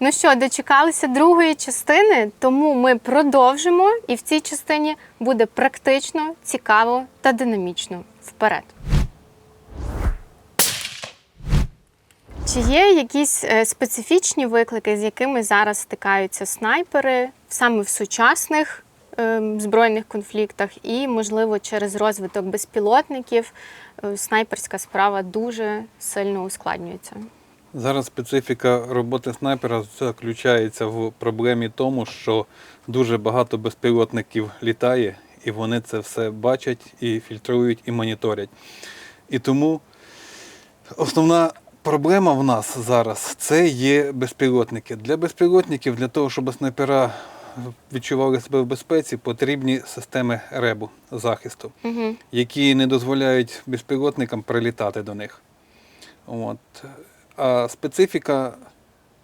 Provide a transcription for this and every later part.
Ну що, дочекалися другої частини, тому ми продовжимо, і в цій частині буде практично, цікаво та динамічно. Вперед! Чи є якісь е, специфічні виклики, з якими зараз стикаються снайпери саме в сучасних ем, збройних конфліктах, і, можливо, через розвиток безпілотників е, снайперська справа дуже сильно ускладнюється? Зараз специфіка роботи снайпера заключається в проблемі тому, що дуже багато безпілотників літає, і вони це все бачать і фільтрують, і моніторять. І тому основна проблема в нас зараз це є безпілотники. Для безпілотників, для того, щоб снайпера відчували себе в безпеці, потрібні системи ребу захисту, Угу. які не дозволяють безпілотникам прилітати до них. От. А специфіка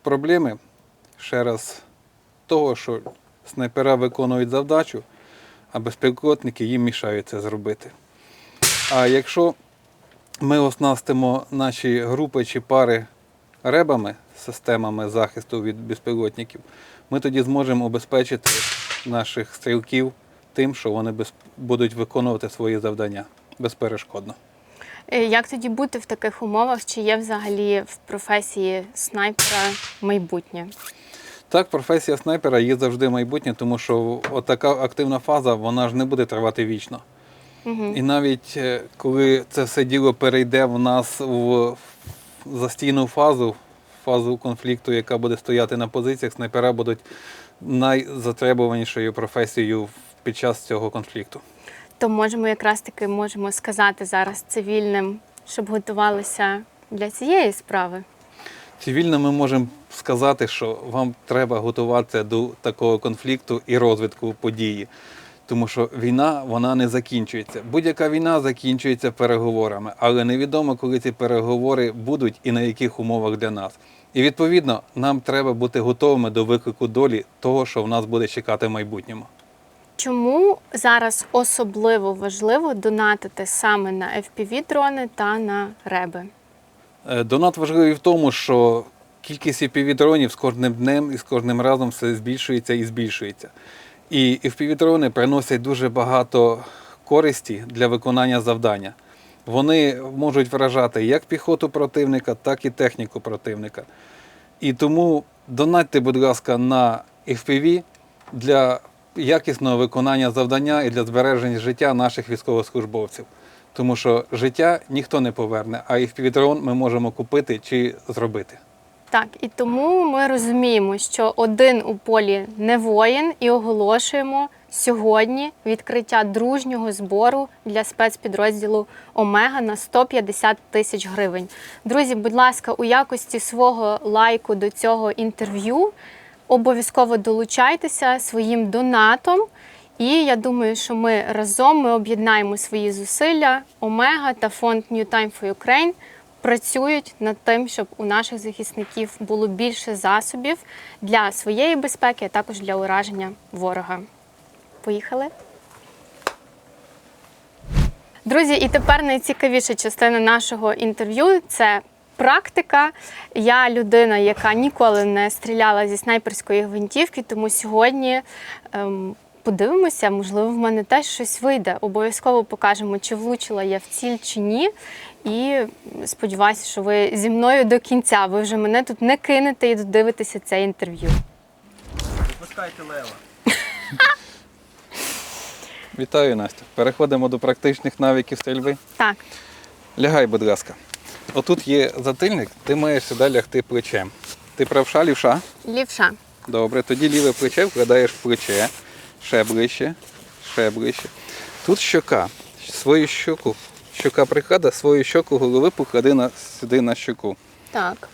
проблеми, ще раз, того, що снайпера виконують завдачу, а безпілотники їм мішають це зробити. А якщо ми оснастимо наші групи чи пари ребами, системами захисту від безпілотників, ми тоді зможемо обезпечити наших стрілків тим, що вони будуть виконувати свої завдання безперешкодно. Е, Як тоді бути в таких умовах? Чи є взагалі в професії снайпера майбутнє? Так, професія снайпера є завжди майбутнє, тому що така активна фаза вона ж не буде тривати вічно. Угу. І навіть е, коли це все діло перейде в нас в застійну фазу, фазу конфлікту, яка буде стояти на позиціях, снайпера будуть найзатребуванішою професією під час цього конфлікту. То можемо якраз таки можемо сказати зараз цивільним, щоб готувалися для цієї справи. Цивільно ми можемо сказати, що вам треба готуватися до такого конфлікту і розвитку події. Тому що війна вона не закінчується. Будь-яка війна закінчується переговорами, але невідомо, коли ці переговори будуть і на яких умовах для нас. І відповідно нам треба бути готовими до виклику долі того, що в нас буде чекати в майбутньому. Чому зараз особливо важливо донатити саме на FPV-дрони та на реби? Е, Донат важливий в тому, що кількість FPV-дронів з кожним днем і з кожним разом все збільшується і збільшується. І FPV-дрони приносять дуже багато користі для виконання завдання. Вони можуть вражати як піхоту противника, так і техніку противника. І тому донатьте, будь ласка, на FPV для якісного виконання завдання і для збереження життя наших військовослужбовців. Тому що життя ніхто не поверне, а FPV-дрон ми можемо купити чи зробити. Так, і тому ми розуміємо, що один у полі не воїн, і оголошуємо сьогодні відкриття дружнього збору для спецпідрозділу Омега на 150 тисяч гривень. Друзі, будь ласка, у якості свого лайку до цього інтерв'ю обов'язково долучайтеся своїм донатом. І я думаю, що ми разом ми об'єднаємо свої зусилля. Омега та фонд New Time for Ukraine працюють над тим, щоб у наших захисників було більше засобів для своєї безпеки, а також для ураження ворога. Поїхали. Друзі, і тепер найцікавіша частина нашого інтерв'ю це практика. Я людина, яка ніколи не стріляла зі снайперської гвинтівки, тому сьогодні ем, подивимося, можливо, в мене теж щось вийде. Обов'язково покажемо, чи влучила я в ціль чи ні. І сподіваюся, що ви зі мною до кінця. Ви вже мене тут не кинете і додивитеся це інтерв'ю. Випускайте лева. Вітаю, Настя. Переходимо до практичних навиків стрільби. Так, Лягай, будь ласка. Отут є затильник, ти маєш сюди лягти плечем. Ти правша, лівша? лівша. Добре, тоді ліве плече вкладаєш в плече, ще ближче, ще ближче. Тут щока. Свою щоку, щока прихада, свою щоку голови поклади на, сюди на щоку. Так,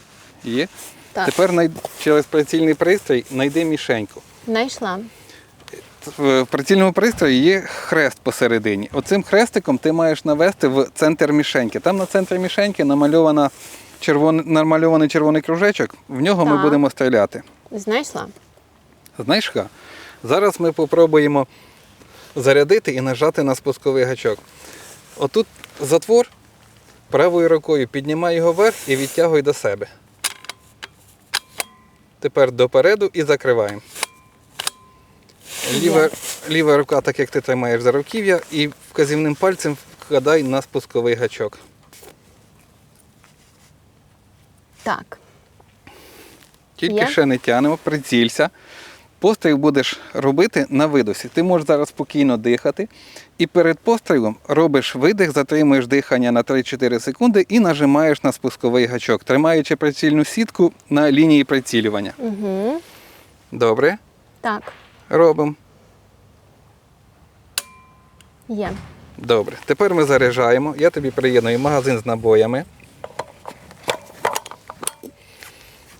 Є? так. Тепер най- через прицільний пристрій знайди мішеньку. Знайшла. В прицільному пристрої є хрест посередині. Оцим хрестиком ти маєш навести в центр мішеньки. Там на центрі мішеньки намальована червоний, намальований червоний кружечок, в нього ми будемо стріляти. Знайшла. Знаєш ха? Зараз ми попробуємо зарядити і нажати на спусковий гачок. Отут затвор правою рукою піднімай його вверх і відтягуй до себе. Тепер допереду і закриваємо. Ліва, ліва рука, так як ти тримаєш за руків'я, і вказівним пальцем вкладай на спусковий гачок. Так. Тільки Є? ще не тянемо, прицілься. Постріл будеш робити на видосі. Ти можеш зараз спокійно дихати. І перед пострілом робиш видих, затримуєш дихання на 3-4 секунди і нажимаєш на спусковий гачок, тримаючи прицільну сітку на лінії прицілювання. Угу. Добре? Так, Робимо. є. Добре. Тепер ми заряджаємо. Я тобі приєдную магазин з набоями.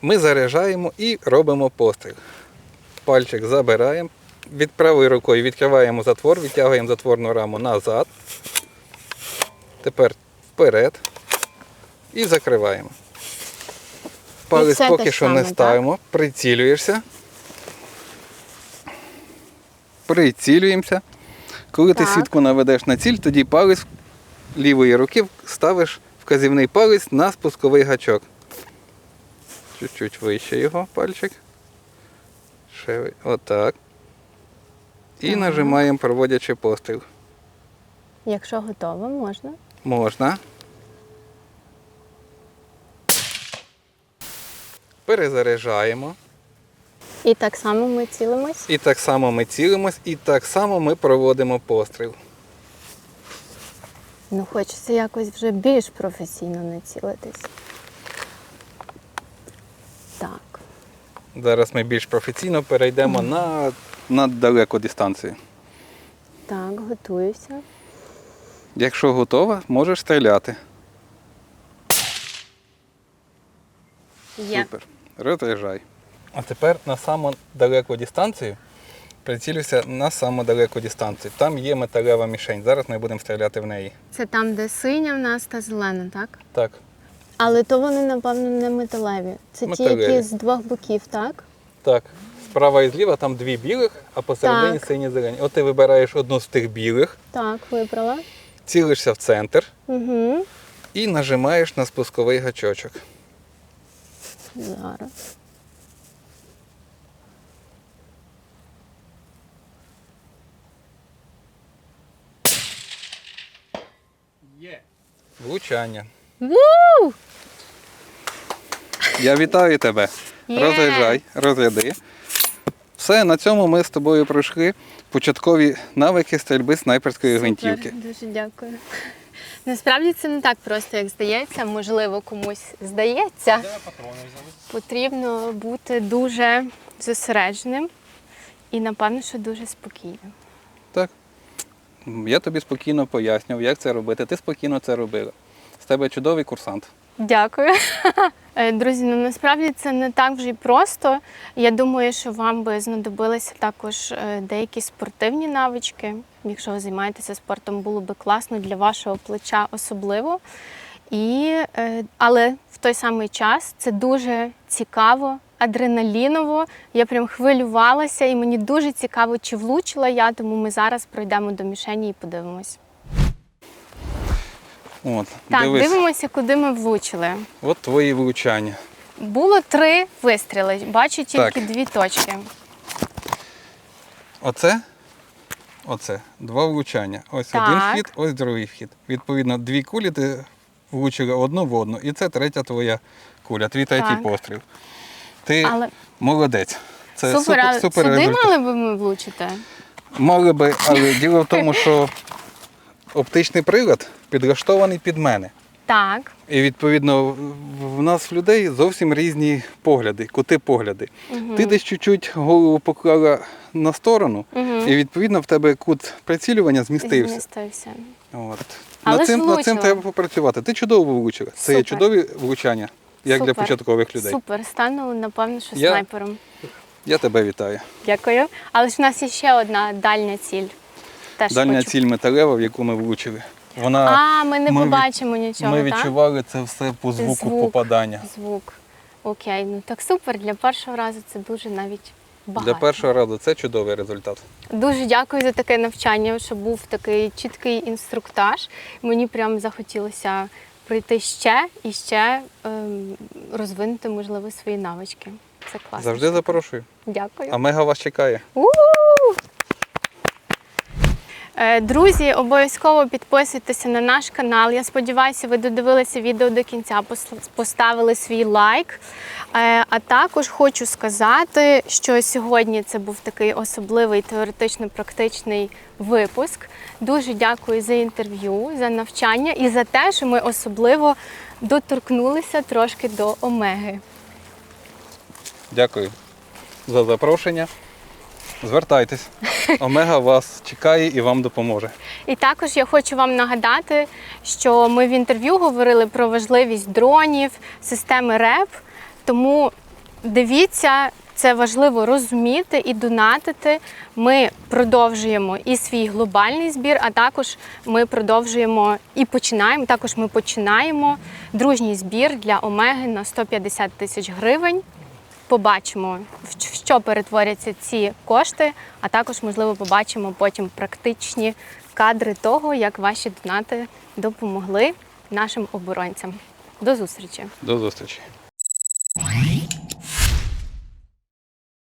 Ми заряджаємо і робимо постріл. Пальчик забираємо. Від правою рукою відкриваємо затвор, відтягуємо затворну раму назад. Тепер вперед. І закриваємо. Палець поки що саме, не так? ставимо. Прицілюєшся. Прицілюємося. Коли ти сітку наведеш на ціль, тоді палець лівої руки ставиш вказівний палець на спусковий гачок. Чуть-чуть вище його пальчик. Ще отак. І Так. нажимаємо, проводячи постріл. Якщо готово, можна. Можна. Перезаряджаємо. І так само ми цілимось. І так само ми цілимось, і так само ми проводимо постріл. Ну, хочеться якось вже більш професійно націлитись. Так. Зараз ми більш професійно перейдемо на, на далеку дистанцію. Так, готуюся. Якщо готова, можеш стріляти. Є. Супер. Розряджай. А тепер на саму далеку дистанцію прицілюйся на саму далеку дистанцію. Там є металева мішень. Зараз ми будемо стріляти в неї. Це там, де синя в нас та зелена, так? Так. Але то вони, напевно, не металеві. Це ті, які з двох боків, так? Так. Справа і зліва там дві білих, а посередині сині зелені. От ти вибираєш одну з тих білих, Так, вибрала. цілишся в центр Угу. і нажимаєш на спусковий гачочок. Зараз. Влучання. Ву! Я вітаю тебе. Є! Розряджай, розряди. Все, на цьому ми з тобою пройшли початкові навики стрільби снайперської гвинтівки. Дуже дякую. Насправді це не так просто, як здається. Можливо, комусь здається. Потрібно бути дуже зосередженим і, напевно, що дуже спокійним. Я тобі спокійно пояснював, як це робити. Ти спокійно це робила. З тебе чудовий курсант. Дякую. Е, Друзі, ну насправді це не так вже й просто. Я думаю, що вам би знадобилися також е, деякі спортивні навички. Якщо ви займаєтеся спортом, було би класно для вашого плеча особливо. І, е, але в той самий час це дуже цікаво, адреналіново. Я прям хвилювалася, і мені дуже цікаво, чи влучила я, тому ми зараз пройдемо до мішені і подивимось. От, Так, дивись, дивимося, куди ми влучили. от твої влучання. Було три вистріли. Бачу тільки Так. дві точки. Оце, оце, два влучання. Ось Так. один вхід, ось другий вхід. Відповідно, дві кулі ти влучила одну в одну. І це третя твоя куля, твій третій Так. постріл. Ти Але молодець. Це супер, супер, а супер сюди результат. мали би ми влучити? Мали би, але діло в тому, що оптичний прилад підлаштований під мене. Так. І відповідно в- нас в людей зовсім різні погляди, кути погляди. Угу. Ти десь чуть-чуть голову поклала на сторону, Мгм. і відповідно в тебе кут прицілювання змістився. Змістився. От. Але над, цим, над цим треба попрацювати. Ти чудово влучила. Це є чудові влучання, як для початкових людей. Супер, стану, напевно, що Я- снайпером. Я тебе вітаю. Дякую. Але ж в нас є ще одна дальня ціль. Теж Дальня хочу. ціль металева, в яку ми влучили. Вона А, ми не ми від- побачимо нічого, ми так? відчували це все по звуку Звук. попадання. Звук. Окей, ну так супер. Для першого разу це дуже навіть багато. Для першого разу це чудовий результат. Дуже дякую за таке навчання, що був такий чіткий інструктаж. Мені прям захотілося прийти ще і ще ем, розвинути, можливо, свої навички. Це класно. Завжди запрошую. Дякую. А мега вас чекає. У-у-у! Е, Друзі, обов'язково підписуйтеся на наш канал. Я сподіваюся, ви додивилися відео до кінця, поставили свій лайк. Е, А також хочу сказати, що сьогодні це був такий особливий теоретично-практичний випуск. Дуже дякую за інтерв'ю, за навчання і за те, що ми особливо доторкнулися трошки до омеги. Дякую за запрошення. Звертайтесь. Омега вас чекає і вам допоможе. І також я хочу вам нагадати, що ми в інтерв'ю говорили про важливість дронів, системи РЕП. Тому дивіться, це важливо розуміти і донатити. Ми продовжуємо і свій глобальний збір, а також ми продовжуємо і починаємо. Також ми починаємо дружній збір для Омеги на 150 тисяч гривень. Побачимо, в що перетворяться ці кошти, а також, можливо, побачимо потім практичні кадри того, як ваші донати допомогли нашим оборонцям. До зустрічі! До зустрічі.